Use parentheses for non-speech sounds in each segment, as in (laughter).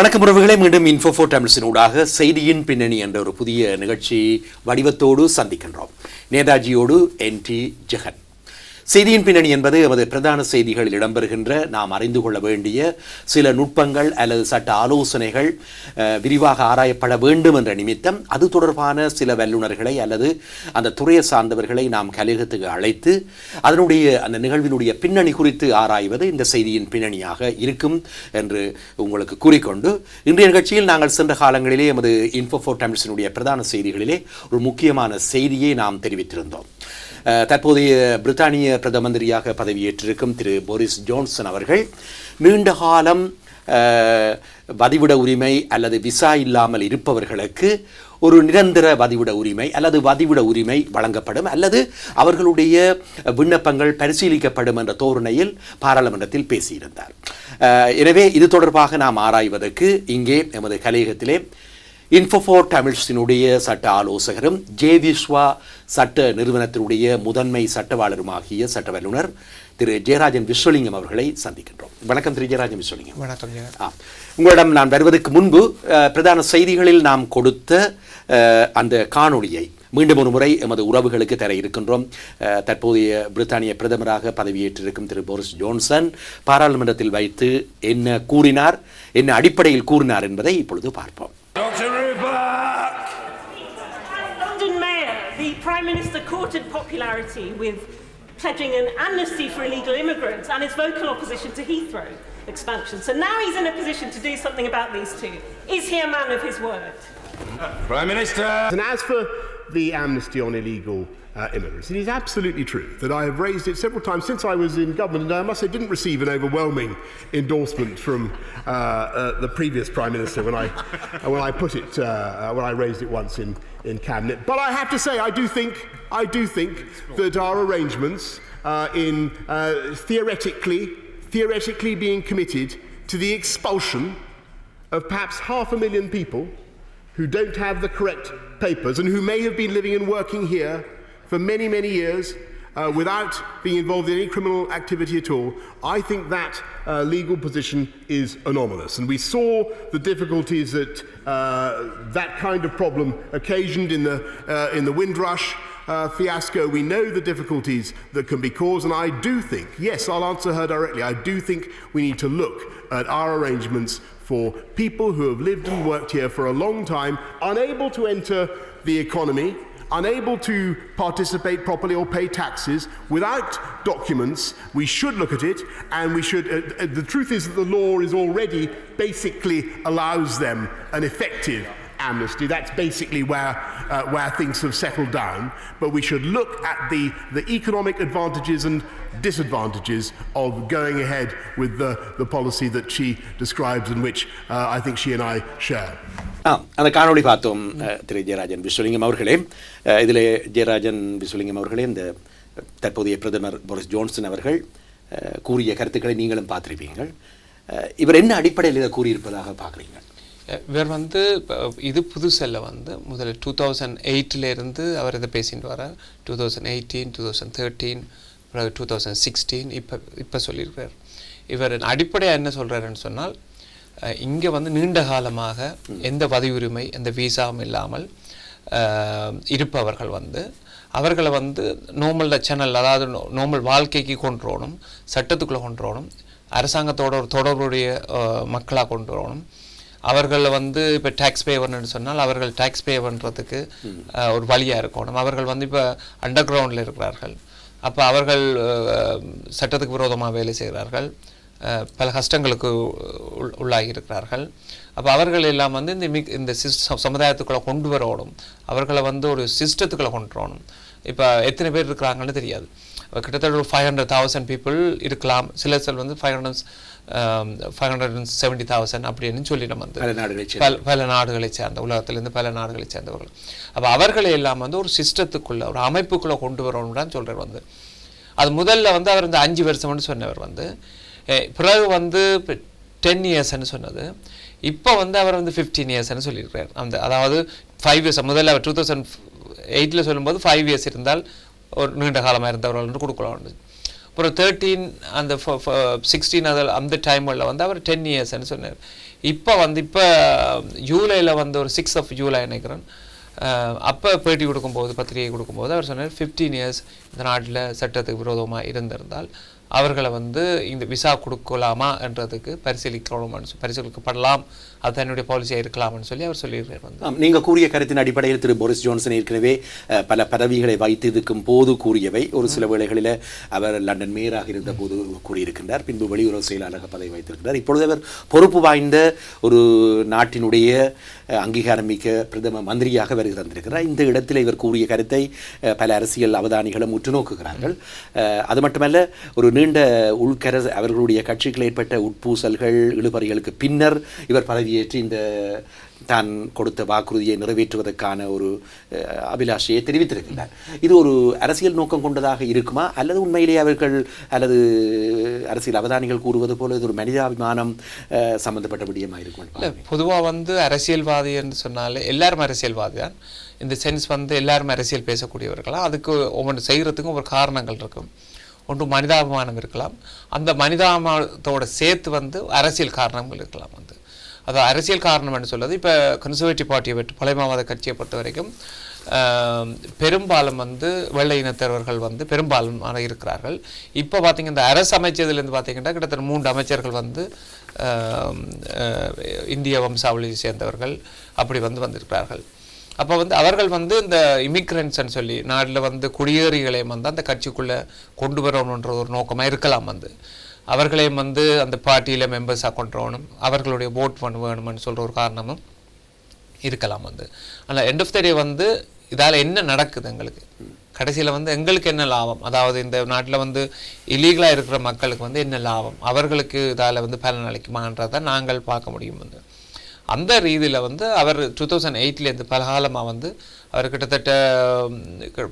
வணக்கம் உறவுகளை மீண்டும் இன்ஃபோஃபோ தமிழ்ஸினூடாக செய்தியின் பின்னணி என்ற ஒரு புதிய நிகழ்ச்சி வடிவத்தோடு சந்திக்கின்றோம். நேதாஜியோடு என் டி ஜெகன் செய்தியின் பின்னணி என்பது எமது பிரதான செய்திகளில் இடம்பெறுகின்ற நாம் அறிந்து கொள்ள வேண்டிய சில நுட்பங்கள் அல்லது சட்ட ஆலோசனைகள் விரிவாக ஆராயப்பட வேண்டும் என்ற நிமித்தம் அது தொடர்பான சில வல்லுநர்களை அல்லது அந்த துறையை சார்ந்தவர்களை நாம் கலிகத்துக்கு அழைத்து அதனுடைய அந்த நிகழ்வினுடைய பின்னணி குறித்து ஆராய்வது இந்த செய்தியின் பின்னணியாக இருக்கும் என்று உங்களுக்கு கூறிக்கொண்டு இன்றைய நிகழ்ச்சியில் நாங்கள் சென்ற காலங்களிலே எமது இன்ஃபோஃபோ டைம்ஸினுடைய பிரதான செய்திகளிலே ஒரு முக்கியமான செய்தியை நாம் தெரிவித்திருந்தோம். தற்போதைய பிரித்தானிய பிரதம மந்திரியாக பதவியேற்றிருக்கும் திரு போரிஸ் ஜோன்சன் அவர்கள் நீண்ட காலம் வதிவிட உரிமை அல்லது விசா இல்லாமல் இருப்பவர்களுக்கு ஒரு நிரந்தர வதிவிட உரிமை அல்லது வதிவிட உரிமை வழங்கப்படும் அல்லது அவர்களுடைய விண்ணப்பங்கள் பரிசீலிக்கப்படும் என்ற தோரணையில் பாராளுமன்றத்தில் பேசியிருந்தார். எனவே இது தொடர்பாக நாம் ஆராய்வதற்கு இங்கே எமது கலையகத்திலே இன்ஃபோஃபோர் தமிழ்ஸினுடைய சட்ட ஆலோசகரும் ஜே விஸ்வா சட்ட நிறுவனத்தினுடைய முதன்மை சட்டவாளருமாகிய சட்ட வல்லுனர் திரு ஜெயராஜன் விஸ்வலிங்கம் அவர்களை சந்திக்கின்றோம் வணக்கம் திரு ஜெயராஜன் விஸ்வலிங்கம் வணக்கம் ஆ உங்களிடம் நான் வருவதற்கு முன்பு பிரதான செய்திகளில் நாம் கொடுத்த அந்த காணொளியை மீண்டும் ஒரு முறை எமது உறவுகளுக்கு தர இருக்கின்றோம். தற்போதைய பிரித்தானிய பிரதமராக பதவியேற்றிருக்கும் திரு போரிஸ் ஜோன்சன் பாராளுமன்றத்தில் வைத்து என்ன கூறினார் என்ன அடிப்படையில் கூறினார் என்பதை இப்பொழுது பார்ப்போம். courted popularity with pledging an amnesty for illegal immigrants and his vocal opposition to Heathrow expansion. So now he's in a position to do something about these two. Is he a man of his word? Prime Minister! And as for the amnesty on illegal uh, immigrants. It is absolutely true that I have raised it several times since I was in government, and I must say, didn't receive an overwhelming endorsement from uh, uh, the previous Prime Minister when I, (laughs) when I put it, uh, uh, when I raised it once in, in Cabinet. But I have to say, I do think, I do think that our arrangements uh, in uh, theoretically, theoretically being committed to the expulsion of perhaps half a million people who don't have the correct papers and who may have been living and working here for many, many years uh, without being involved in any criminal activity at all, I think that uh, legal position is anomalous. And we saw the difficulties that uh, that kind of problem occasioned in the, uh, in the Windrush uh, fiasco. We know the difficulties that can be caused, and I do think, yes, I'll answer her directly, I do think we need to look at our arrangements for people who have lived and worked here for a long time, unable to enter the economy, unable to participate properly or pay taxes without documents, we should look at it, and we should. Uh, uh, the truth is that the law is already basically allows them an effective amnesty. That's basically where, uh, where things have settled down. But we should look at the, the economic advantages and disadvantages of going ahead with the, the policy that she describes and which uh, I think she and I share. ஆ அந்த காணொளி பார்த்தோம் திரு ஜெயராஜன் விஸ்வலிங்கம் அவர்களே இதில் ஜெயராஜன் விஸ்வலிங்கம் அவர்களே இந்த தற்போதைய பிரதமர் Boris Johnson அவர்கள் கூறிய கருத்துக்களை நீங்களும் பார்த்திருப்பீங்கள் இவர் என்ன அடிப்படையில் இதை கூறியிருப்பதாக பார்க்குறீங்க இவர் வந்து இது புதுசல்ல வந்து முதல்ல டூ தௌசண்ட் எயிட்டிலேருந்து அவர் இதை பேசிட்டு வரார் two thousand eighteen two thousand thirteen பிறகு டூ தௌசண்ட் சிக்ஸ்டீன் இப்போ இப்போ சொல்லியிருக்கார். இவர் அடிப்படையாக என்ன சொல்கிறாருன்னு சொன்னால் இங்கே வந்து நீண்ட காலமாக எந்த பதவி எந்த விசாவும் இல்லாமல் இருப்பவர்கள் வந்து அவர்களை வந்து நோமல் சேனல் அதாவது நோமல் வாழ்க்கைக்கு கொண்டு வரணும் சட்டத்துக்குள்ளே கொண்டு வரணும் அரசாங்கத்தோட ஒரு தொடர்புடைய மக்களாக கொண்டு வரணும் அவர்கள் வந்து இப்போ டேக்ஸ் பே பண்ணணும்னு சொன்னால் அவர்கள் டேக்ஸ் பே பண்ணுறதுக்கு ஒரு வழியாக இருக்கணும். அவர்கள் வந்து இப்போ அண்டர் கிரவுண்டில் இருக்கிறார்கள். அப்போ அவர்கள் சட்டத்துக்கு விரோதமாக வேலை செய்கிறார்கள். பல கஷ்டங்களுக்கு உள்- உள்ளாகி இருக்கிறார்கள். அப்போ அவர்கள் எல்லாம் வந்து இந்த மிக் இந்த சிஸ் சமுதாயத்துக்குள்ளே கொண்டு வரணும். அவர்களை வந்து ஒரு சிஸ்டத்துக்குள்ளே கொண்டு வரணும். இப்போ எத்தனை பேர் இருக்கிறாங்கன்னு தெரியாது. கிட்டத்தட்ட ஒரு ஃபைவ் ஹண்ட்ரட் தௌசண்ட் பீப்புள் இருக்கலாம். சில சில வந்து five hundred five hundred and seventy thousand அப்படின்னு சொல்லி நம்ம வந்து பல பல நாடுகளை சேர்ந்த உலகத்திலிருந்து பல நாடுகளை சேர்ந்தவர்கள். அப்போ அவர்களை எல்லாம் வந்து ஒரு சிஸ்டத்துக்குள்ள ஒரு அமைப்புக்குள்ள கொண்டு வரணும்னு தான் சொல்றார் வந்து. அது முதல்ல வந்து அவர் இந்த அஞ்சு வருஷம்னு சொன்னவர் வந்து. பிறகு வந்து டென் இயர்ஸ்ன்னு சொன்னது. இப்போ வந்து அவர் வந்து ஃபிஃப்டீன் இயர்ஸ்ன்னு சொல்லியிருக்கார் அந்த அதாவது ஃபைவ் இயர்ஸ் முதல்ல அவர் டூ தௌசண்ட் எயிட்டில் சொல்லும்போது ஃபைவ் இயர்ஸ் இருந்தால் ஒரு நீண்ட காலமாக இருந்தவர்கள் கொடுக்கலாம். அப்புறம் தேர்ட்டீன் அந்த சிக்ஸ்டீன் அதில் அந்த டைமில் வந்து அவர் டென் இயர்ஸ்ன்னு சொன்னார். இப்போ வந்து இப்போ ஜூலையில் வந்து ஒரு சிக்ஸ் ஆஃப் ஜூலை நினைக்கிறேன். அப்போ பேட்டி கொடுக்கும்போது பத்திரிகை கொடுக்கும்போது அவர் சொன்னார் ஃபிஃப்டீன் இயர்ஸ் இந்த நாட்டில் சட்டத்துக்கு விரோதமாக இருந்திருந்தால் அவர்களை வந்து இந்த விசா கொடுக்கலாமா என்றதுக்கு பரிசீலிக்கணும் பரிசீலிக்கப்படலாம் அது தன்னுடைய பாலிசியாக இருக்கலாம்னு சொல்லி அவர் சொல்லியிருக்கார் வந்து. ஆம், நீங்க கூறிய கருத்தின் அடிப்படையில் திரு போரிஸ் ஜான்சன் ஏற்கனவே பல பதவிகளை வைத்திருக்கும் போது கூறியவை. ஒரு சில வேளைகளில் அவர் லண்டன் மேயராக இருந்த போது கூறியிருக்கின்றார். பின்பு வெளியுறவு செயலாளர் பதவி வைத்திருக்கிறார். இப்பொழுது அவர் பொறுப்பு வாய்ந்த ஒரு நாட்டினுடைய அங்கீகாரம் மிக்க பிரதம மந்திரியாக வருகை தந்திருக்கிறார். இந்த இடத்தில் இவர் கூறிய கருத்தை பல அரசியல் அவதானிகளும் உற்று நோக்குகிறார்கள் அது மட்டுமல்ல ஒரு நீண்ட உள்கர அவர்களுடைய கட்சிகள் ஏற்பட்ட உட்பூசல்கள் இழுபறிகளுக்கு பின்னர் இவர் பதவியேற்று இந்த தான் கொடுத்த வாக்குறுதியை நிறைவேற்றுவதற்கான ஒரு அபிலாஷையை தெரிவித்திருக்கின்றார். இது ஒரு அரசியல் நோக்கம் கொண்டதாக இருக்குமா? அல்லது உண்மையிலேயே அவர்கள் அல்லது அரசியல் அவதானிகள் கூறுவது போல இது ஒரு மனிதாபிமானம் சம்பந்தப்பட்ட விடயமாக இருக்கும் பொதுவாக வந்து அரசியல்வாதி என்று சொன்னாலே எல்லாரும் அரசியல்வாதி தான். இந்த சென்ஸ் வந்து எல்லாரும் அரசியல் பேசக்கூடியவர்களா? அதுக்கு ஒவ்வொன்று செய்கிறதுக்கும் ஒரு காரணங்கள் இருக்கும். ஒன்று மனிதாபிமானம் இருக்கலாம். அந்த மனிதாபிமானத்தோட சேர்த்து வந்து அரசியல் காரணங்கள் இருக்கலாம் வந்து. அது அரசியல் காரணம் என்று சொல்றது இப்போ கன்சர்வேட்டிவ் பார்ட்டியை பற்றி பழைய கட்சியை பொறுத்த வரைக்கும் பெரும்பாலும் வந்து வெள்ளை இனத்தவர்கள் வந்து பெரும்பாலும் இருக்கிறார்கள். இப்போ பார்த்திங்கன்னா இந்த அரசு அமைச்சதுலேருந்து பார்த்தீங்கன்னா கிட்டத்தட்ட மூன்று அமைச்சர்கள் வந்து இந்திய வம்சாவளியை சேர்ந்தவர்கள் அப்படி வந்து வந்திருக்கிறார்கள். அப்போ வந்து அவர்கள் வந்து இந்த இமிக்ரன்ஸ்ன்னு சொல்லி நாட்டில் வந்து குடியேறிகளையும் வந்து அந்த கட்சிக்குள்ளே கொண்டு வரணுன்ற ஒரு நோக்கமாக இருக்கலாம் வந்து. அவர்களையும் வந்து அந்த பார்ட்டியில் மெம்பர்ஸாக கொண்டு வரணும். அவர்களுடைய ஓட் பண்ண வேணும்னு சொல்கிற ஒரு காரணமும் இருக்கலாம் வந்து. ஆனால் எண்ட் ஆஃப் த டே வந்து இதால் என்ன நடக்குது எங்களுக்கு? கடைசியில் வந்து எங்களுக்கு என்ன லாபம்? அதாவது இந்த நாட்டில் வந்து இல்லீகலாக இருக்கிற மக்களுக்கு வந்து என்ன லாபம்? அவர்களுக்கு இதால் வந்து பலன் அளிக்குமான்றதை நாங்கள் பார்க்க முடியும் வந்து. அந்த ரீதியில் வந்து அவர் டூ தௌசண்ட் எயிட்லேருந்து பலகாலமாக வந்து அவர் கிட்டத்தட்ட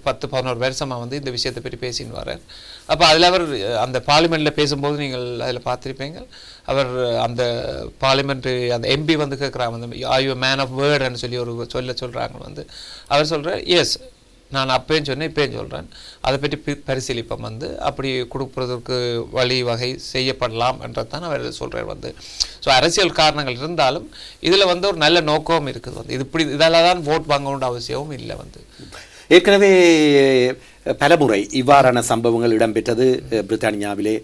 பத்து பதினோரு வருஷமாக வந்து இந்த விஷயத்தை பற்றி பேசின்னு வர்றார். அப்போ அதில் அவர் அந்த பார்லிமெண்ட்டில் பேசும்போது நீங்கள் அதில் பார்த்துருப்பீங்க. அவர் அந்த பார்லிமெண்ட்டு அந்த எம்பி வந்து கேட்குறாங்க வந்து ஆர் யூ மேன் ஆஃப் வேர்டுன்னு சொல்லி ஒரு சொல்ல சொல்கிறாங்க வந்து. அவர் சொல்கிறார் எஸ் நான் அப்பயும் சொன்னேன் இப்பயும் சொல்கிறேன் அதை பற்றி பி- பரிசீலிப்போம் வந்து. அப்படி கொடுக்குறதுக்கு வழி வகை செய்யப்படலாம் என்றது தான் அவர் சொல்கிறார் வந்து. ஸோ அரசியல் காரணங்கள் இருந்தாலும் இதில் வந்து ஒரு நல்ல நோக்கமும் இருக்குது வந்து. இது இப்படி இதால் தான் ஓட் வாங்கணுன்ற அவசியமும் இல்லை வந்து. ஏற்கனவே பலமுறை இவ்வாறான சம்பவங்கள் இடம்பெற்றது பிரித்தானியாவிலே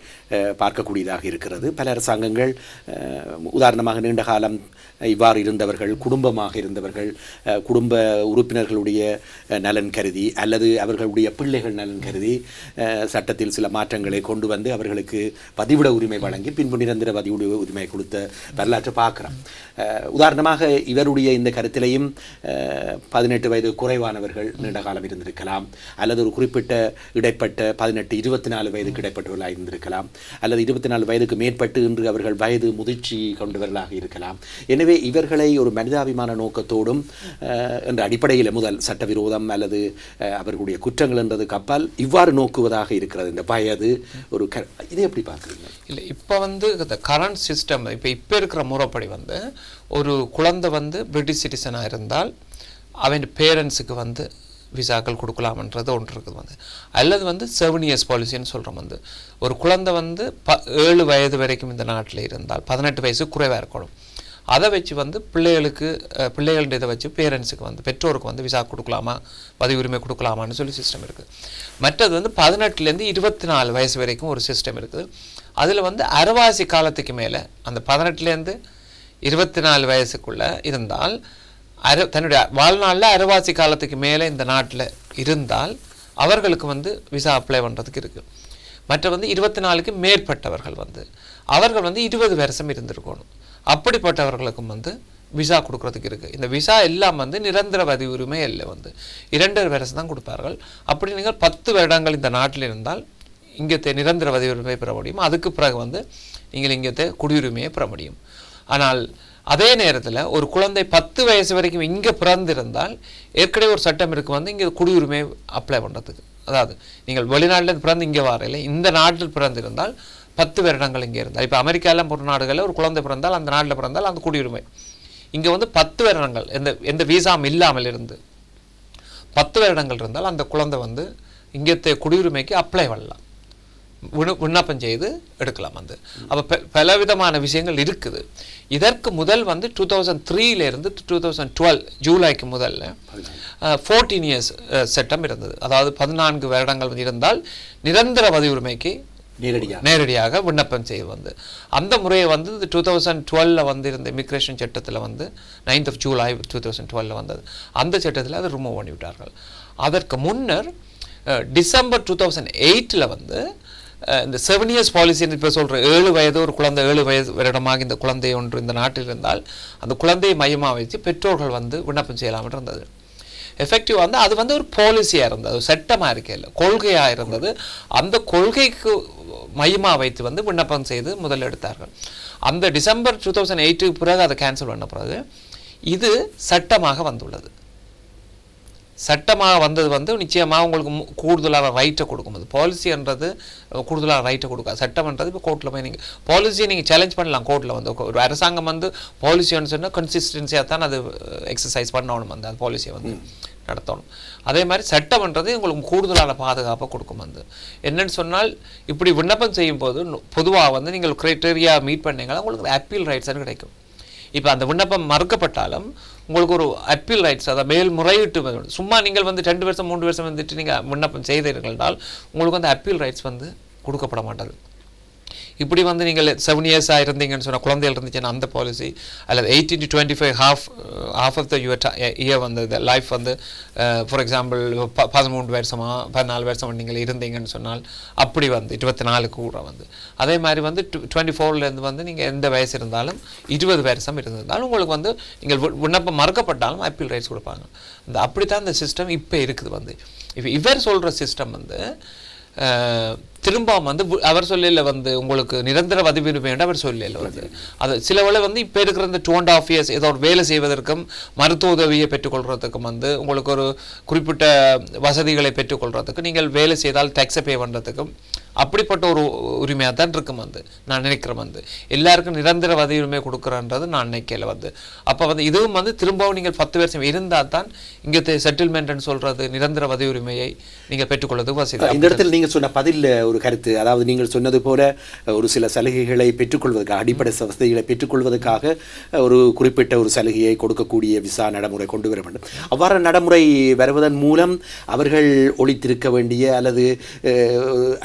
பார்க்கக்கூடியதாக இருக்கிறது. பல அரசாங்கங்கள் உதாரணமாக நீண்ட காலம் இவ்வாறு இருந்தவர்கள் குடும்பமாக இருந்தவர்கள் குடும்ப உறுப்பினர்களுடைய நலன் கருதி அல்லது அவர்களுடைய பிள்ளைகள் நலன் கருதி சட்டத்தில் சில மாற்றங்களை கொண்டு வந்து அவர்களுக்கு பதிவிட உரிமை வழங்கி பின்பு நிரந்தர பதிவிட உரிமை கொடுத்த வரலாற்றை பார்க்குறோம் உதாரணமாக இவருடைய இந்த கருத்திலையும் பதினெட்டு வயது குறைவானவர்கள் நீண்ட காலம் இருந்திருக்கலாம் அல்லது ஒரு குறிப்பிட்ட குறிப்பிட்ட இடைப்பட்ட பதினெட்டு இருபத்தி நாலு வயதுக்கு இடைப்பட்டவர்களாக இருந்திருக்கலாம். அல்லது இருபத்தி நாலு வயதுக்கு மேற்பட்டு இன்று அவர்கள் வயது முதிர்ச்சி கொண்டவர்களாக இருக்கலாம். எனவே இவர்களை ஒரு மனிதாபிமான நோக்கத்தோடும் என்ற அடிப்படையில் முதல் சட்டவிரோதம் அல்லது அவர்களுடைய குற்றங்கள் என்றதுக்கு அப்பால் இவ்வாறு நோக்குவதாக இருக்கிறது. இந்த வயது ஒரு க இதை எப்படி பார்க்குறீங்க? இல்லை இப்போ வந்து இந்த கரண்ட் சிஸ்டம் இப்போ இப்போ இருக்கிற முறைப்படி வந்து ஒரு குழந்தை வந்து பிரிட்டிஷ் சிட்டிசனாக இருந்தால் அவன் பேரண்ட்ஸுக்கு வந்து விசாக்கள் கொடுக்கலாம்ன்றது ஒன்று இருக்குது வந்து. அல்லது வந்து செவன் இயர்ஸ் பாலிசின்னு சொல்கிறோம் வந்து. ஒரு குழந்தை வந்து ப ஏழு வயது வரைக்கும் இந்த நாட்டில் இருந்தால் பதினெட்டு வயசு குறைவாக இருக்கணும். அதை வச்சு வந்து பிள்ளைகளுக்கு பிள்ளைகளுடைய இதை வச்சு பேரண்ட்ஸுக்கு வந்து பெற்றோருக்கு வந்து விசா கொடுக்கலாமா பதிவுரிமை கொடுக்கலாமான்னு சொல்லி சிஸ்டம் இருக்குது. மற்றது வந்து பதினெட்டுலேருந்து இருபத்தி நாலு வயசு வரைக்கும் ஒரு சிஸ்டம் இருக்குது. அதில் வந்து அரவாசி காலத்துக்கு மேலே அந்த பதினெட்டுலேருந்து இருபத்தி நாலு வயசுக்குள்ளே இருந்தால் அரு தன்னுடைய வாழ்நாளில் அரைவாசி காலத்துக்கு மேலே இந்த நாட்டில் இருந்தால் அவர்களுக்கு வந்து விசா அப்ளை பண்ணுறதுக்கு இருக்குது மற்ற வந்து இருபத்தி நாலுக்கு மேற்பட்டவர்கள் வந்து அவர்கள் வந்து இருபது வருஷம் இருந்திருக்கணும். அப்படிப்பட்டவர்களுக்கும் வந்து விசா கொடுக்குறதுக்கு இருக்குது இந்த விசா எல்லாம் வந்து நிரந்தர வதி உரிமை இல்லை வந்து. இரண்டரை வருஷம் தான் கொடுப்பார்கள். அப்படி நீங்கள் பத்து வருடங்கள் இந்த நாட்டில் இருந்தால் இங்கே நிரந்தர வதி உரிமை பெற முடியும். அதுக்கு பிறகு வந்து நீங்கள் இங்கே குடியுரிமையை பெற முடியும். ஆனால் அதே நேரத்தில் ஒரு குழந்தை பத்து வயசு வரைக்கும் இங்கே பிறந்திருந்தால் ஏற்கனவே ஒரு சட்டம் இருக்கு வந்து இங்கே குடியுரிமை அப்ளை பண்ணுறதுக்கு அதாவது நீங்கள் வெளிநாட்டில் பிறந்து இங்கே வரையில் இந்த நாட்டில் பிறந்திருந்தால் பத்து வருடங்கள் இங்கே இருந்தால். இப்போ அமெரிக்காலாம் போன்ற நாடுகளில் ஒரு குழந்தை பிறந்தால் அந்த நாட்டில் பிறந்தால் அந்த குடியுரிமை. இங்கே வந்து பத்து வருடங்கள் எந்த எந்த விசாம் இல்லாமல் இருந்து பத்து வருடங்கள் இருந்தால் அந்த குழந்தை வந்து இங்கே குடியுரிமைக்கு அப்ளை பண்ணலாம். விண்ணப்பம் செய்து எடுக்கலாம் வந்து. அப்போ பல விதமான விஷயங்கள் இருக்குது. இதற்கு முதல் வந்து டூ தௌசண்ட் த்ரீலேருந்து டூ தௌசண்ட் டுவெல் ஜூலைக்கு முதல்ல ஃபோர்டீன் இயர்ஸ் சட்டம் இருந்தது. அதாவது பதினான்கு வருடங்கள் வந்து இருந்தால் நிரந்தர வதி உரிமைக்கு நேரடியாக. நேரடியாக விண்ணப்பம் செய்து வந்து. அந்த முறையை வந்து டூ தௌசண்ட் டுவெலில் வந்து இருந்த இமிக்ரேஷன் சட்டத்தில் வந்து ninth of July two thousand டுவெலில் வந்தது. அந்த சட்டத்தில் அதை ரிமூவ் பண்ணி விட்டார்கள் அதற்கு முன்னர் டிசம்பர் டூ தௌசண்ட் எயிட்டில் வந்து இந்த செவன் இயர்ஸ் பாலிசின்னு இப்போ சொல்கிற ஏழு வயது ஒரு குழந்தை ஏழு வயது வருடமாக இந்த குழந்தை ஒன்று இந்த நாட்டில் இருந்தால் அந்த குழந்தையை மையமாக வைத்து பெற்றோர்கள் வந்து விண்ணப்பம் செய்யலாம் இருந்தது. எஃபெக்டிவ் வந்து அது வந்து ஒரு பாலிசியாக இருந்தது சட்டமாக இருக்கையில் கொள்கையாக இருந்தது. அந்த கொள்கைக்கு மையமாக வைத்து வந்து விண்ணப்பம் செய்து முதல் எடுத்தார்கள். அந்த டிசம்பர் டூ தௌசண்ட் எயிட்டுக்கு பிறகு அதை கேன்சல் பண்ண பிறகு இது சட்டமாக வந்துள்ளது. சட்டமாக வந்தது வந்து நிச்சயமாக உங்களுக்கு கூடுதலான ரைட்டை கொடுக்கும். அது பாலிசின்றது கூடுதலான ரைட்டை கொடுக்காது. சட்டம்ன்றது இப்போ கோர்ட்டில் போய் நீங்கள் பாலிசியை நீங்கள் சேலஞ்ச் பண்ணலாம் கோர்ட்டில் வந்து. ஒரு அரசாங்கம் வந்து பாலிசின்னு சொன்னால் கன்சிஸ்டன்சியாக தான் அது எக்ஸசைஸ் பண்ணணும் வந்து. அந்த பாலிசியை வந்து நடத்தணும். அதே மாதிரி சட்டம்ன்றது உங்களுக்கு கூடுதலான பாதுகாப்பை கொடுக்கும் வந்து. என்னன்னு சொன்னால் இப்படி விண்ணப்பம் செய்யும் போது பொதுவாக வந்து நீங்கள் கிரைட்டீரியா மீட் பண்ணீங்கன்னா உங்களுக்கு அப்பீல் ரைட்ஸ் கிடைக்கும். இப்போ அந்த விண்ணப்பம் மறுக்கப்பட்டாலும் உங்களுக்கு ஒரு அப்பீல் ரைட்ஸ் அதாவது மேல்முறையீட்டு சும்மா நீங்கள் வந்து ரெண்டு வருஷம் மூன்று வருஷம் வந்துட்டு நீங்கள் விண்ணப்பம் செய்தீர்கள் என்றால் உங்களுக்கு வந்து அப்பீல் ரைட்ஸ் வந்து கொடுக்கப்பட மாட்டது. இப்படி வந்து நீங்கள் செவன் இயர்ஸாக இருந்தீங்கன்னு சொன்னால் குழந்தைகள் இருந்துச்சுன்னா அந்த பாலிசி அல்லது eighteen to twenty five half half of the your year வந்து லைஃப் வந்து uh, ஃபார் எக்ஸாம்பிள் ப பதிமூன்று வருஷமாக பதினாலு வருஷம் நீங்கள் இருந்தீங்கன்னு சொன்னால் அப்படி வந்து இருபத்தி நாலு கூட வந்து. அதே மாதிரி வந்து டுவெண்ட்டி ஃபோர்லேருந்து வந்து நீங்கள் எந்த வயசு இருந்தாலும் இருபது வருஷம் இருந்திருந்தாலும் உங்களுக்கு வந்து நீங்கள் விண்ணப்பம் மறுக்கப்பட்டாலும் அப்பீல் ரைட்ஸ் கொடுப்பாங்க. இந்த அப்படி தான் இந்த சிஸ்டம் இப்போ இருக்குது வந்து. இப்போ இவர் சொல்கிற சிஸ்டம் வந்து uh, திரும்பவும் திரும்ப வந்து அவர் சொல்லல வந்து உங்களுக்கு நிரந்தர பதிவு வேண்டும் அவர் சொல்லல வந்து. அது சில வேளை வந்து இப்போ இருக்கிற இந்த டூ அண்ட் ஆஃப் இயர்ஸ் ஏதோ ஒரு வேலை செய்வதற்கும் மருத்துவ உதவியை பெற்றுக்கொள்றதுக்கும் வந்து உங்களுக்கு ஒரு குறிப்பிட்ட வசதிகளை பெற்றுக்கொள்றதுக்கு நீங்கள் வேலை செய்தால் டேக்ஸை பே பண்ணுறதுக்கும் அப்படிப்பட்ட ஒரு உரிமையாக தான் இருக்கும் வந்து. நான் நினைக்கிறேன் வந்து. எல்லாருக்கும் நிரந்தர வதி உரிமை கொடுக்குறன்றது நான் நினைக்கல வந்து. அப்போ வந்து இதுவும் வந்து திரும்பவும் நீங்கள் பத்து வருஷம் இருந்தால் தான் இங்கே செட்டில்மெண்ட்னு சொல்கிறது நிரந்தர வதி உரிமையை நீங்கள் பெற்றுக்கொள்வது வசதி. இந்த இடத்தில் நீங்கள் சொன்ன பதில் ஒரு கருத்து. அதாவது நீங்கள் சொன்னது போல ஒரு சில சலுகைகளை பெற்றுக்கொள்வதற்காக அடிப்படை வசதிகளை பெற்றுக்கொள்வதற்காக ஒரு குறிப்பிட்ட ஒரு சலுகையை கொடுக்கக்கூடிய விசா நடைமுறை கொண்டு வர வேண்டும். அவ்வாறு நடைமுறை வருவதன் மூலம் அவர்கள் ஒழித்திருக்க வேண்டிய அல்லது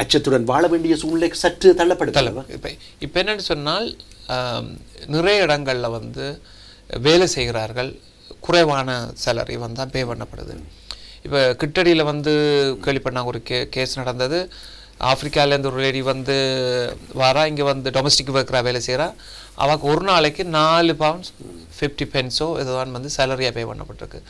அச்சத்துடன் வாழ வேண்டிய சூழ்நிலை சற்று தள்ளப்படுத்தலாம் இப்போ இப்போ என்னென்னு சொன்னால் நிறைய இடங்களில் வந்து வேலை செய்கிறார்கள். குறைவான சேலரி வந்தால் தான் பே பண்ணப்படுது. இப்போ கிட்டடியில் வந்து கேள்விப்பட்டாங்க ஒரு கே கேஸ் நடந்தது. ஆப்பிரிக்காலேருந்து ஒரு லேடி வந்து வரா இங்கே வந்து டொமஸ்டிக் ஒர்க்கராக வேலை செய்கிறா அவளுக்கு ஒரு நாளைக்கு நாலு பவுண்ட்ஸ் ஃபிஃப்டி பென்ஸோ இதுதான் வந்து சேலரியாக பே பண்ணப்பட்டிருக்கு.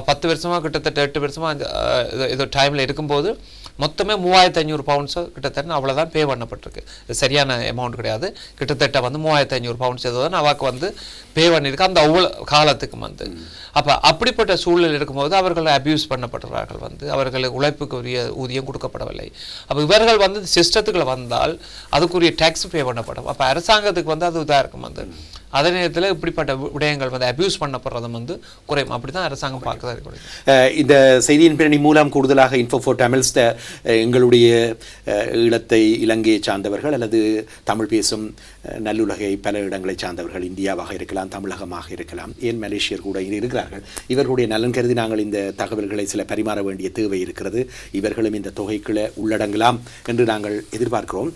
பத்து வருஷமா கிட்டத்தட்ட எட்டு வருஷமா அந்த, அஹ், ஏதோ- ஏதோ டைமில் இருக்கும்போது மொத்தமே மூவாயிரத்து ஐநூறு பவுண்ட்ஸோ கிட்டத்தட்ட அவ்வளோதான் பே பண்ணப்பட்டிருக்கு. இது சரியான அமௌண்ட் கிடையாது. கிட்டத்தட்ட வந்து மூவாயிரத்து ஐநூறு பவுண்ட்ஸ் ஏதோ தான் அவாக்கு வந்து பே பண்ணியிருக்கு. அந்த அவ்வளோ காலத்துக்கு வந்து. அப்போ அப்படிப்பட்ட சூழல் இருக்கும்போது அவர்கள் அபியூஸ் பண்ணப்படுறார்கள் வந்து. அவர்களுக்கு உழைப்புக்கு உரிய ஊதியம் கொடுக்கப்படவில்லை. அப்போ இவர்கள் வந்து சிஸ்டத்துக்குள்ள வந்தால் அதுக்குரிய டேக்ஸ் பே பண்ணப்படும். அப்போ அரசாங்கத்துக்கு வந்து அது இதாக இருக்கும் வந்து. அதே நேரத்தில் இப்படிப்பட்ட விடயங்கள் வந்து அபியூஸ் பண்ணப்படுறதும் வந்து குறையும். அப்படி தான் அரசாங்கம் அஹ் இந்த செய்தியின் பின்னணி மூலம் கூடுதலாக இன்ஃபோ ஃபோர் தமிழ்ஸ் எங்களுடைய ஈழத்தை இலங்கையை சார்ந்தவர்கள் அல்லது தமிழ் பேசும் நல்லுலகை பல இடங்களை சார்ந்தவர்கள் இந்தியாவாக இருக்கலாம் தமிழகமாக இருக்கலாம் ஏன் மலேசியர் கூட இருக்கிறார்கள். இவர்களுடைய நலன் கருதி நாங்கள் இந்த தகவல்களை சில பரிமாற வேண்டிய தேவை இருக்கிறது. இவர்களும் இந்த தொகைக்குள்ள உள்ளடங்கலாம் என்று நாங்கள் எதிர்பார்க்கிறோம்.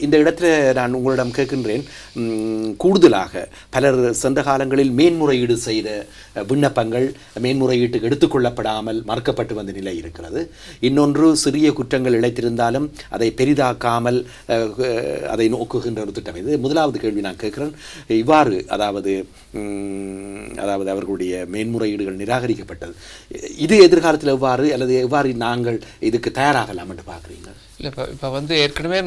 இந்த இடத்துல நான் உங்களிடம் கேட்கின்றேன். கூடுதலாக பலர் சென்ற காலங்களில் மேன்முறையீடு செய்த விண்ணப்பங்கள் மேன்முறையீட்டுக்கு எடுத்துக்கொள்ளப்படாமல் மறுக்கப்பட்டு வந்த நிலை இருக்கிறது. இன்னொன்று சிறிய குற்றங்கள் இழைத்திருந்தாலும் அதை பெரிதாக்காமல் அதை நோக்குகின்ற ஒரு திட்டம். இது முதலாவது கேள்வி நான் கேட்கிறேன். இவ்வாறு அதாவது அதாவது அவர்களுடைய மேன்முறையீடுகள் நிராகரிக்கப்பட்டது. இது எதிர்காலத்தில் எவ்வாறு அல்லது எவ்வாறு நாங்கள் இதுக்கு தயாராகலாம் என்று பார்க்குறீங்க? இல்லை இப்போ இப்போ வந்து ஏற்கனவே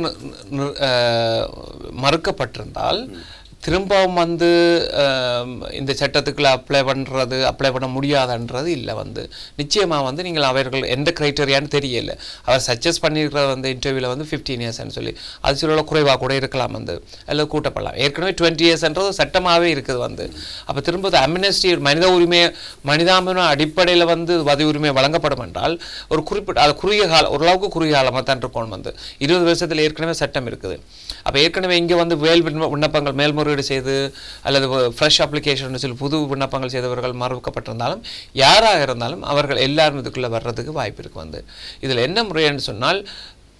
மறுக்கப்பட்டிருந்தால் திரும்பவும் வந்து இந்த சட்டத்துக்குள்ளே அப்ளை பண்ணுறது அப்ளை பண்ண முடியாதுன்றது இல்லை வந்து. நிச்சயமாக வந்து நீங்கள் அவர்கள் எந்த க்ரைட்டேரியான்னு தெரியல. அவர் சஜஸ்ட் பண்ணியிருக்கிறது வந்து இன்டர்வியூவில் வந்து ஃபிஃப்டீன் இயர்ஸ்னு சொல்லி. அது சில குறைவாக கூட இருக்கலாம் வந்து. அல்லது கூட்டப்படலாம். ஏற்கனவே டுவெண்ட்டி இயர்ஸ்ன்றது சட்டமாகவே இருக்குது வந்து. அப்போ திரும்ப அம்னஸ்டி மனித உரிமை மனிதாபிமான அடிப்படையில் வந்து வதி உரிமை வழங்கப்படும் என்றால் ஒரு குறிப்பிட்ட அது குறுகிய கால ஓரளவுக்கு குறுகிய காலமாக தான் இருக்கணும் வந்து. இருபது வருஷத்தில் ஏற்கனவே சட்டம் இருக்குது. அப்போ ஏற்கனவே இங்கே வந்து வேல் விண்ணப்பங்கள் மேல்முறை மேல்முறையீடு செய்து அல்லது ஃப்ரெஷ் அப்ளிகேஷன் சொல்லி புது விண்ணப்பங்கள் செய்தவர்கள் மறுக்கப்பட்டிருந்தாலும் யாராக இருந்தாலும் அவர்கள் எல்லாரும் இதுக்குள்ளே வர்றதுக்கு வாய்ப்பு இருக்குது வந்து. இதில் என்ன முறைன்னு சொன்னால்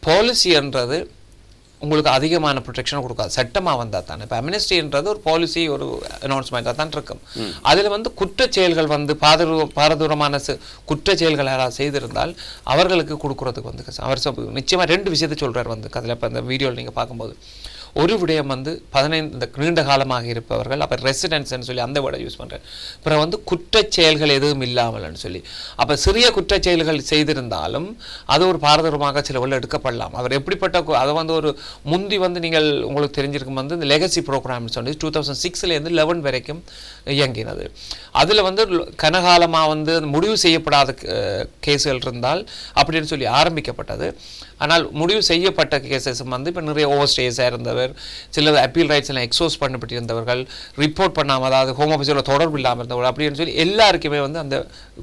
பாலிசின்றது உங்களுக்கு அதிகமான ப்ரொடெக்ஷன் கொடுக்காது. சட்டமாக வந்தால் தானே. இப்போ அமினிஸ்ட்ரின்றது ஒரு பாலிசி ஒரு அனௌன்ஸ்மெண்ட்டாக தான் இருக்கும். அதில் வந்து குற்றச் செயல்கள் வந்து பாதூர பாரதூரமான குற்றச் செயல்கள் யாராவது செய்திருந்தால் அவர்களுக்கு கொடுக்குறதுக்கு வந்து. அவர் சொ- நிச்சயமா ரெண்டு விஷயத்தை சொல்றார் வந்து. அதில் இப்போ இந்த வீடியோவில் நீங்கள் பார்க்கும்போது. ஒரு விடயம் வந்து பதினைந்து இந்த நீண்ட காலமாக இருப்பவர்கள் அப்போ ரெசிடென்ஸ்ன்னு சொல்லி அந்த வேர்டை யூஸ் பண்ணுறேன் அப்புறம் வந்து குற்றச் செயல்கள் எதுவும் இல்லாமல்னு சொல்லி. அப்போ சிறிய குற்றச் செயல்கள் செய்திருந்தாலும் அது ஒரு பாரதூரமாக சில உள்ள எடுக்கப்படலாம். அவர் எப்படிப்பட்ட அதை வந்து ஒரு முந்தி வந்து நீங்கள் உங்களுக்கு தெரிஞ்சிருக்கும் வந்து இந்த லெகசி ப்ரோக்ராம்னு சொல்லி டூ தௌசண்ட் சிக்ஸ்லேருந்து லெவன் வரைக்கும் இயங்கினது. அதில் வந்து கனகாலமாக வந்து முடிவு செய்யப்படாத கேஸுகள் இருந்தால் அப்படின்னு சொல்லி ஆரம்பிக்கப்பட்டது. ஆனால் முடிவு செய்யப்பட்ட கேசஸ் வந்து இப்போ நிறைய ஓவர் ஸ்டேஸாக இருந்தவர் சிலர் அப்பீல் ரைட்ஸ் எல்லாம் எக்ஸோஸ் பண்ணப்பட்டிருந்தவர்கள் ரிப்போர்ட் பண்ணாமல் அதாவது ஹோம் ஆஃபீஸோட தொடர்பு இல்லாமல் இருந்தவர்கள் அப்படின்னு சொல்லி எல்லாருக்குமே வந்து அந்த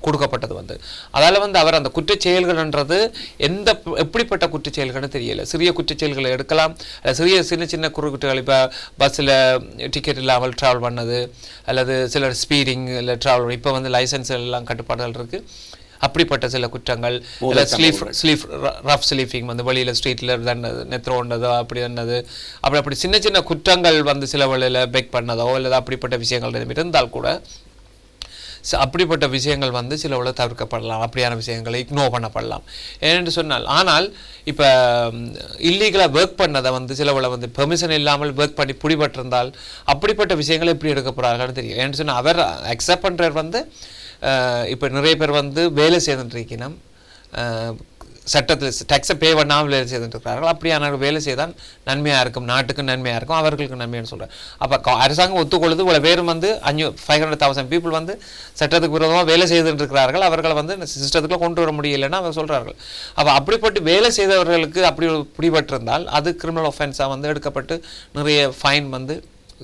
கொடுக்கப்பட்டது வந்து. அதால் வந்து அவர் அந்த குற்றச்செயல்கள்ன்றது எந்த எப்படிப்பட்ட குற்றச்செயல்கள்னு தெரியல. சிறிய குற்றச்செயல்களை எடுக்கலாம். சிறிய சின்ன சின்ன குறுக்குற்றங்கள் இப்போ பஸ்ஸில் டிக்கெட் இல்லாமல் ட்ராவல் பண்ணது அல்லது சிலர் ஸ்பீடிங் இல்லை ட்ராவல் இப்போ வந்து லைசன்ஸ் எல்லாம் கட்டுப்பாடுகள் இருக்குது அப்படிப்பட்ட சில குற்றங்கள். இல்லை ஸ்லீஃப் ஸ்லீஃப் ரஃப் ஸ்லீஃபிங் வந்து வெளியில் ஸ்ட்ரீட்டில் தண்டது நெத்ரோண்டதோ அப்படி தண்டது அப்படி அப்படி சின்ன சின்ன குற்றங்கள் வந்து சில வழியில் பெக் பண்ணதோ அல்லது அப்படிப்பட்ட விஷயங்கள் இருந்தால் கூட அப்படிப்பட்ட விஷயங்கள் வந்து சில உள்ள தவிர்க்கப்படலாம். அப்படியான விஷயங்களை இக்னோர் பண்ணப்படலாம். ஏனென்று சொன்னால் ஆனால் இப்போ இல்லீகலாக ஒர்க் பண்ணதை வந்து சில உள்ள வந்து பெர்மிஷன் இல்லாமல் ஒர்க் பண்ணி பிடிபட்டிருந்தால் அப்படிப்பட்ட விஷயங்கள் எப்படி எடுக்க போகிறார்கள்னு தெரியும். ஏன்னு சொன்னால் அவர் அக்செப்ட் பண்ணுறவர் வந்து இப்போ நிறைய பேர் வந்து வேலை செய்துட்டு சட்டத்தில் டேக்ஸை பே பண்ணாமல் வேலை செய்துட்டு இருக்கிறார்கள் அப்படியான வேலை செய்தால் நன்மையாக இருக்கும். நாட்டுக்கு நன்மையாக இருக்கும். அவர்களுக்கு நன்மைன்னு சொல்கிறேன் அப்போ அரசாங்கம் ஒத்துக்கொள்ளுது. இவ்வளோ பேரும் வந்து அஞ்சு ஃபைவ் ஹண்ட்ரட் தௌசண்ட் பீப்புள் வந்து சட்டத்துக்கு விரோதமாக வேலை செய்துட்டு இருக்கிறார்கள் அவர்களை வந்து சிஸ்டத்துக்குள்ள கொண்டு வர முடியலைன்னு அவர் சொல்கிறார்கள் அப்போ அப்படிப்பட்டு வேலை செய்தவர்களுக்கு அப்படி பிடிபட்டிருந்தால் அது கிரிமினல் ஒஃபென்ஸாக வந்து எடுக்கப்பட்டு நிறைய ஃபைன் வந்து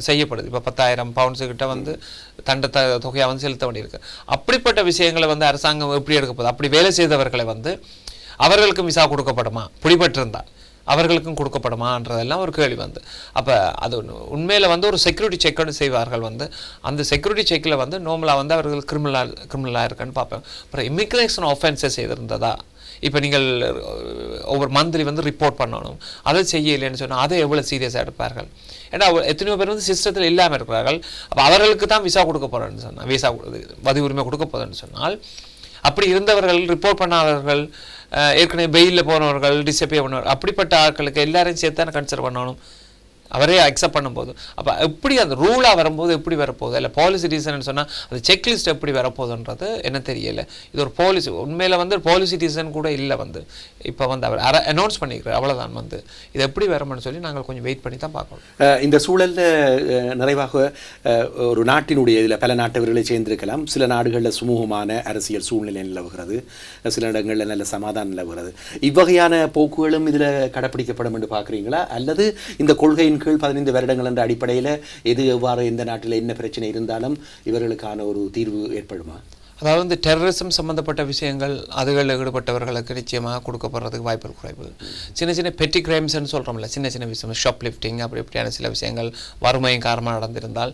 செய்யப்படுது. இப்போ பத்தாயிரம் பவுண்ட்ஸுக்கிட்ட வந்து தண்ட த தொகையாக வந்து செலுத்த வேண்டியிருக்கு. அப்படிப்பட்ட விஷயங்களை வந்து அரசாங்கம் எப்படி எடுக்க போகுது? அப்படி வேலை செய்தவர்களை வந்து அவர்களுக்கும் விசா கொடுக்கப்படுமா? பிடிபட்டிருந்தா அவர்களுக்கும் கொடுக்கப்படுமான்றதெல்லாம் ஒரு கேள்வி வந்து. அப்போ அது உண்மையில் வந்து ஒரு செக்யூரிட்டி செக்கோடு செய்வார்கள் வந்து அந்த செக்யூரிட்டி செக்கில் வந்து நார்மலாக வந்து அவர்கள் கிரிமினலாக கிரிமினலாக இருக்கான்னு பார்ப்பேன். அப்புறம் இமிக்ரேஷன் ஒஃபென்ஸை செய்திருந்ததா இப்போ நீங்கள் ஒவ்வொரு மந்த்லி வந்து ரிப்போர்ட் பண்ணணும். அதை செய்யலைன்னு சொன்னால் அதை எவ்வளோ சீரியஸாக எடுப்பார்கள்? ஏன்னா எத்தனையோ பேர் வந்து சிஸ்டத்தில் இல்லாமல் இருக்கிறார்கள். அப்போ அவர்களுக்கு தான் விசா கொடுக்க போகிறேன்னு சொன்னால் விசா வதி உரிமை கொடுக்க போகிறேன்னு சொன்னால் அப்படி இருந்தவர்கள் ரிப்போர்ட் பண்ணாதவர்கள் ஏற்கனவே பெயிலில் போனவர்கள் டிசப்பியர் பண்ணவர்கள் அப்படிப்பட்ட ஆட்களுக்கு எல்லாரையும் சேர்த்து தானே கன்சிடர் பண்ணணும்? அவரே அக்செப்ட் பண்ணும்போது. அப்போ எப்படி அந்த ரூலாக வரும்போது எப்படி வரப்போகுது? இல்லை பாலிசி ரீசன் சொன்னால் அந்த செக்லிஸ்ட் எப்படி வரப்போகுதுன்றது என்ன தெரியலை. இது ஒரு பாலிசி உண்மையில் வந்து பாலிசி ரீசன் கூட இல்லை வந்து. இப்போ வந்து அவர் அனௌன்ஸ் பண்ணிக்கிறார். அவ்வளோதான் வந்து. இது எப்படி வரும்னு சொல்லி நாங்கள் கொஞ்சம் வெயிட் பண்ணி தான் பார்க்கணும். இந்த சூழலில் நிறைவாக ஒரு நாட்டினுடைய இதில் பல நாட்டவர்களை சேர்ந்திருக்கலாம். சில நாடுகளில் சுமூகமான அரசியல் சூழ்நிலை நிலவுகிறது. சில இடங்களில் நல்ல சமாதானம் நிலவுகிறது. இவ்வகையான போக்குகளும் இதில் கடைப்பிடிக்கப்படும் என்று பார்க்குறீங்களா? அல்லது இந்த கொள்கையின் கீழ் பதினைந்து வருடங்கள் என்ற அடிப்படையில் எது எவ்வாறு எந்த நாட்டில் என்ன பிரச்சனை இருந்தாலும் இவர்களுக்கான ஒரு தீர்வு ஏற்படுமா? அதாவது இந்த டெரரிசம் சம்மந்தப்பட்ட விஷயங்கள் அதுகளில் ஈடுபட்டவர்களுக்கு நிச்சயமாக கொடுக்கப்படுறதுக்கு வாய்ப்புகள் குறைவு. சின்ன சின்ன பெட்டி கிரைம்ஸ்னு சொல்கிறோம்ல சின்ன சின்ன விஷயம் ஷாப் லிஃப்டிங் அப்படி இப்படியான சில விஷயங்கள் வறுமையின் காரணமாக நடந்திருந்தால்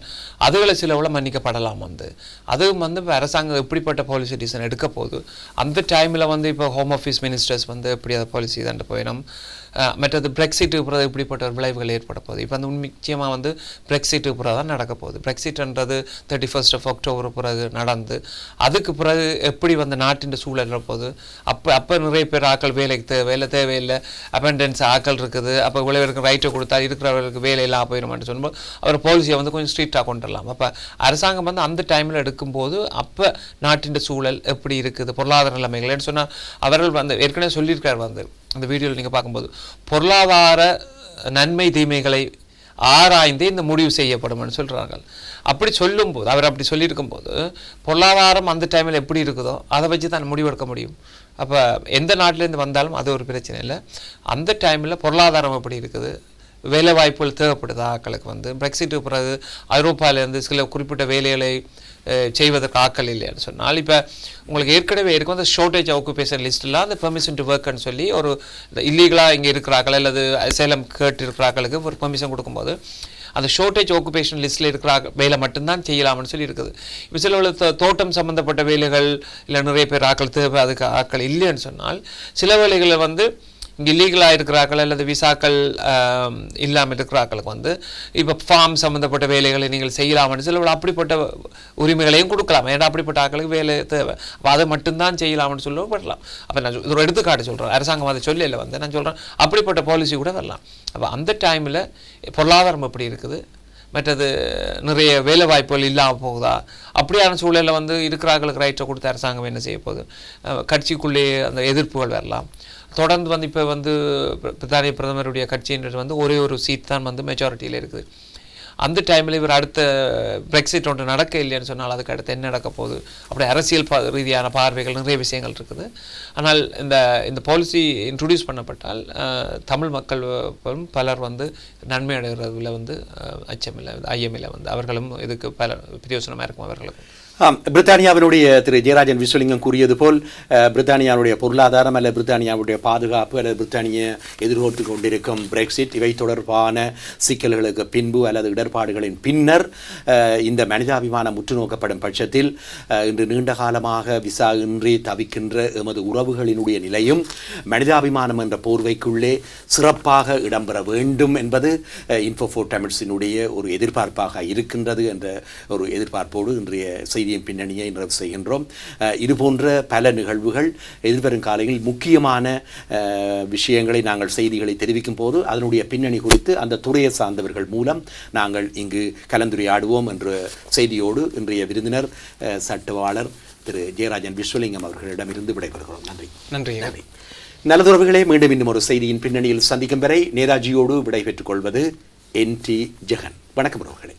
அதுகளை சிலவில் மன்னிக்கப்படலாம் வந்து. அதுவும் வந்து இப்போ அரசாங்கம் எப்படிப்பட்ட பாலிசி டிசிஷன் எடுக்க போகுது? அந்த டைமில் வந்து இப்போ ஹோம் ஆஃபீஸ் மினிஸ்டர்ஸ் வந்து எப்படி அதை பாலிசி தண்டு போயிடும். மற்றது பிரெக்சிட்டு பிறகு இப்படிப்பட்ட ஒரு விளைவுகள் ஏற்பட போகுது. இப்போ வந்து முக்கியமாக வந்து பிரெக்சிட்டு பிறகு தான் நடக்க போகுது. பிரெக்சிட்ன்றது தேர்ட்டி ஃபர்ஸ்ட் ஆஃப் அக்டோபர் பிறகு நடந்து அதுக்கு பிறகு எப்படி வந்து நாட்டின் சூழல் போகுது? அப்போ அப்போ நிறைய பேர் ஆக்கள் வேலைக்கு தே வேலை தேவையில்லை. அபெண்டன்ஸ் ஆக்கள் இருக்குது. அப்போ இவ்வளவு ரைட்டை கொடுத்தா இருக்கிறவர்களுக்கு வேலையெல்லாம் போயிடுமான்னு சொல்லும்போது அவர் பாலிசியை வந்து கொஞ்சம் ஸ்ட்ரீட்டாக கொண்டு வரலாம் அப்போ அரசாங்கம் வந்து அந்த டைமில் எடுக்கும்போது அப்போ நாட்டின் சூழல் எப்படி இருக்குது? பொருளாதார நிலைமைகள். சொன்னால் அவர்கள் வந்து ஏற்கனவே சொல்லியிருக்கார் வந்து அந்த வீடியோவில் நீங்கள் பார்க்கும்போது பொருளாதார நன்மை தீமைகளை ஆராய்ந்து இந்த முடிவு செய்யப்படும்னு சொல்கிறார்கள் அப்படி சொல்லும்போது அவர் அப்படி சொல்லியிருக்கும் போது பொருளாதாரம் அந்த டைமில் எப்படி இருக்குதோ அதை வச்சு தான் முடிவெடுக்க முடியும். அப்போ எந்த நாட்டிலேருந்து வந்தாலும் அது ஒரு பிரச்சனை இல்லை. அந்த டைமில் பொருளாதாரம் எப்படி இருக்குது? வேலை வாய்ப்புகள் தேவைப்படுதா? ஆக்களுக்கு வந்து பிரெக்சிட்டுக்கு பிறகு ஐரோப்பாவிலேருந்து சில குறிப்பிட்ட வேலைகளை செய்வதற்கு ஆக்கள் இல்லைன்னு சொன்னால் இப்போ உங்களுக்கு ஏற்கனவே இருக்கும் அந்த ஷோர்டேஜ் ஆக்குபேஷன் லிஸ்ட்டில் அந்த பெர்மிஷன் டு ஒர்க்னு சொல்லி ஒரு இல்லீகலாக இங்கே இருக்கிறார்கள் அல்லது சேலம் கேட்டு இருக்கிறார்களுக்கு ஒரு பெர்மிஷன் கொடுக்கும்போது அந்த ஷோர்டேஜ் ஆக்குபேஷன் லிஸ்ட்டில் இருக்கிற வேலை மட்டும்தான் செய்யலாம்னு சொல்லி இருக்குது. இப்போ சில உள்ள தோ- தோட்டம் சம்மந்தப்பட்ட வேலைகள் இல்லை நிறைய பேர் ஆக்கள் தேவை அதுக்கு ஆக்கள் இல்லைன்னு சொன்னால் சில வேலைகளை வந்து இங்கே லீகலாக இருக்கிறாக்கள் அல்லது விசாக்கள் இல்லாமல் இருக்கிறாக்களுக்கு வந்து இப்போ ஃபார்ம் சம்மந்தப்பட்ட வேலைகளை நீங்கள் செய்யலாம்னு சொல்லி அப்படிப்பட்ட உரிமைகளையும் கொடுக்கலாம். ஏன்னா அப்படிப்பட்ட ஆக்களுக்கு வேலை தேவை. அப்போ அதை மட்டும்தான் செய்யலாம்னு சொல்ல வரலாம் அப்போ நான் ஒரு எடுத்துக்காட்டு சொல்கிறேன் அரசாங்கம் அதை சொல்லல வந்து நான் சொல்கிறேன் அப்படிப்பட்ட பாலிசி கூட வரலாம். அப்போ அந்த டைமில் பொருளாதாரம் எப்படி இருக்குது? மற்றது நிறைய வேலை வாய்ப்புகள் இல்லாமல் போகுதா? அப்படியான சூழலில் வந்து இருக்கிறார்களுக்கு ரைட்டை கொடுத்து அரசாங்கம் என்ன செய்ய போகுது? கட்சிக்குள்ளேயே அந்த எதிர்ப்புகள் வரலாம். தொடர்ந்து வந்து இப்போ வந்து பிரதானிய பிரதமருடைய கட்சின்றது வந்து ஒரே ஒரு சீட் தான் வந்து மெஜாரிட்டியில் இருக்குது. அந்த டைமில் இவர் அடுத்த பிரெக்சிட் ஒன்று நடக்க இல்லைன்னு சொன்னால் அதுக்கு அடுத்து என்ன நடக்க போகுது? அப்படி அரசியல் பா ரீதியான பார்வைகள் நிறைய விஷயங்கள் இருக்குது. ஆனால் இந்த இந்த பாலிசி இன்ட்ரடியூஸ் பண்ணப்பட்டால் தமிழ் மக்கள் பலர் வந்து நன்மை அடைகிறதுல வந்து அச்சமில்லை ஐயமில்லை வந்து. அவர்களும் இதுக்கு பல பிரயோசனமாக இருக்கும் அவர்களுக்கும். பிரித்தானியாவினுடைய திரு ஜெயராஜன் விஸ்வலிங்கம் கூறியது போல் பிரித்தானியாவுடைய பொருளாதாரம் அல்லது பிரித்தானியாவுடைய பாதுகாப்பு அல்லது பிரித்தானிய எதிர்கொண்டு கொண்டிருக்கும் பிரெக்சிட் இவை தொடர்பான சிக்கல்களுக்கு பின்பு அல்லது இடர்பாடுகளின் பின்னர் இந்த மனிதாபிமானம் முற்று நோக்கப்படும் பட்சத்தில் இன்று நீண்ட காலமாக விசா இன்றி தவிக்கின்ற எமது உறவுகளினுடைய நிலையும் மனிதாபிமானம் என்ற போர்வைக்குள்ளே சிறப்பாக இடம்பெற வேண்டும் என்பது இன்ஃபோஃபோ தமிழ்ஸினுடைய ஒரு எதிர்பார்ப்பாக இருக்கின்றது என்ற ஒரு எதிர்பார்ப்போடு இன்றைய செய்தியின் பின்னணியை நிறைவு செய்கின்றோம். அஹ், இது போன்ற பல நிகழ்வுகள் எதிர்வரும் காலையில் முக்கியமான விஷயங்களை நாங்கள் செய்திகளை தெரிவிக்கும் போது அதனுடைய பின்னணி குறித்து அந்த துறையை சார்ந்தவர்கள் மூலம் நாங்கள் இங்கு கலந்துரையாடுவோம் என்ற செய்தியோடு இன்றைய விருந்தினர் சட்டவாளர் திரு. ஜெயராஜன் விஸ்வலிங்கம் அவர்களிடமிருந்து விடைபெறுகிறோம். நன்றி. நன்றி. நன்றி. நல்லதுறவுகளே மீண்டும் இன்னும் ஒரு செய்தியின் பின்னணியில் சந்திக்கும் வரை நேதாஜியோடு விடைபெற்றுக் கொள்வது என் டி. ஜெகன். வணக்கம் உறவுகளே.